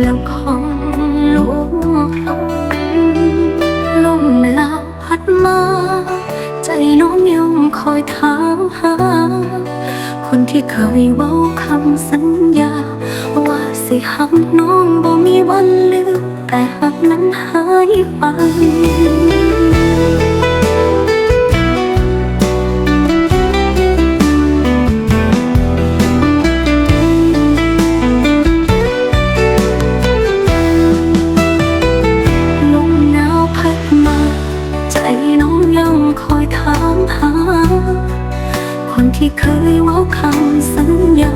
แล้วของลูกลมหนาวพัดมา ใจน้องยังคอยถามหา คนที่เคยเว้าคำสัญญา ว่าสิหักน้องบ่มีวันลืมแต่หักนั้นหายไป น้องยังคอยถามหา คนที่เคยว้าคำสัญญา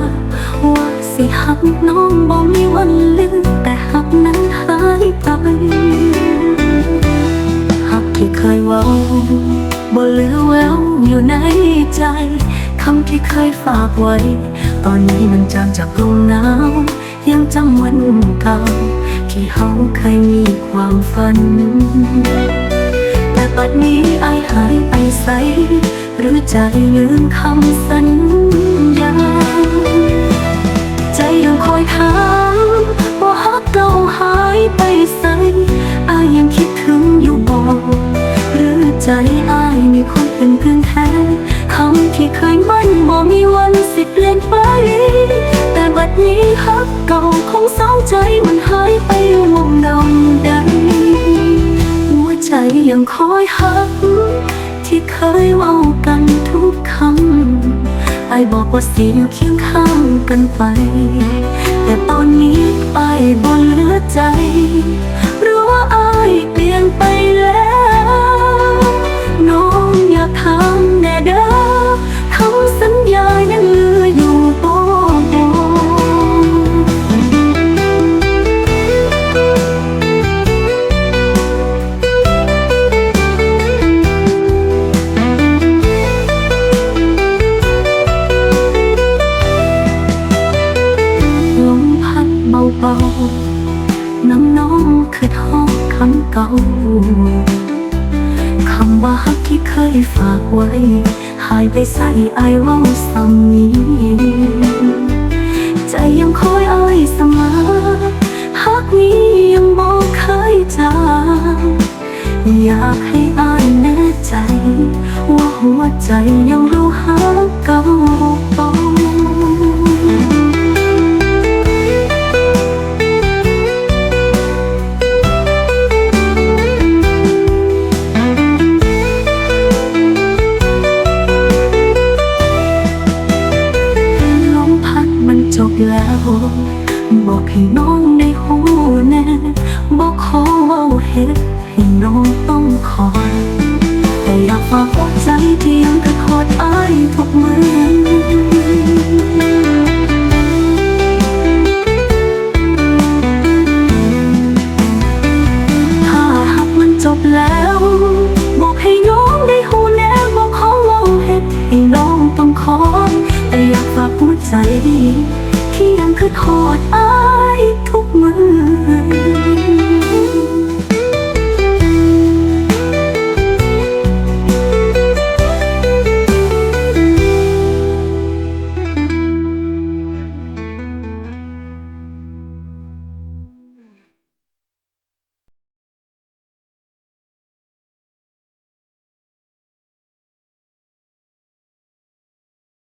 ว่าสิหักน้องบ่มีวันลืมแต่หักนั้นหายไปหักที่เคยว้าบ่เหลือแววอยู่ในใจคำที่เคยฝากไว้ ตอนนี้มันจางจากลมหนาวยังจำวันเก่าที่เฮาเคยมีความฝัน แต่ปัดนี้อายหายไปใส หรือใจลืมคำสัญญา ใจยังคอยถามว่าฮักเราหายไปใสอายยังคิดถึงอยู่บ่หรือใจอายมีคนเป็นเพื่อนแท้คำที่เคยมั่นบ่มีวันสิเปลี่ยนไป แต่บัดนี้ฮักเก่าของเศร้าใจมันหายไปวงดำใด ใจยังคอยหัก ที่เคยเว้ากันทุกคำไอบอกว่าสิอยู่เคียงข้างกันไป แต่ตอนนี้ไปบ่เหลือใจ เบาๆน้ำน้องคือท้องคำเก่าคำว่าฮักที่เคยฝากไว้ หายไปใส่ไอเว่าซ้ำนี้ ใจยังคอยอ้ายเสมอฮักนี้ยังบอกเคยจางอยากให้อ้ายแน่ใจ ว่าหัวใจยังรู้ฮักเก่า จบแล้ว บอกให้น้องได้หูแน่บอกขอเว่าเหตุให้น้องต้องคอย แต่อยากฝากอกใจที่ยังกระทอดอ้ายทุกมือถ้าหากมันจบแล้วบอกให้น้องได้หูแน่บอกขอเว่าเหตุให้น้องต้องคอแต่อยากฝากหัวใจ ที่ยังคือทอดอ้ายทุกมือ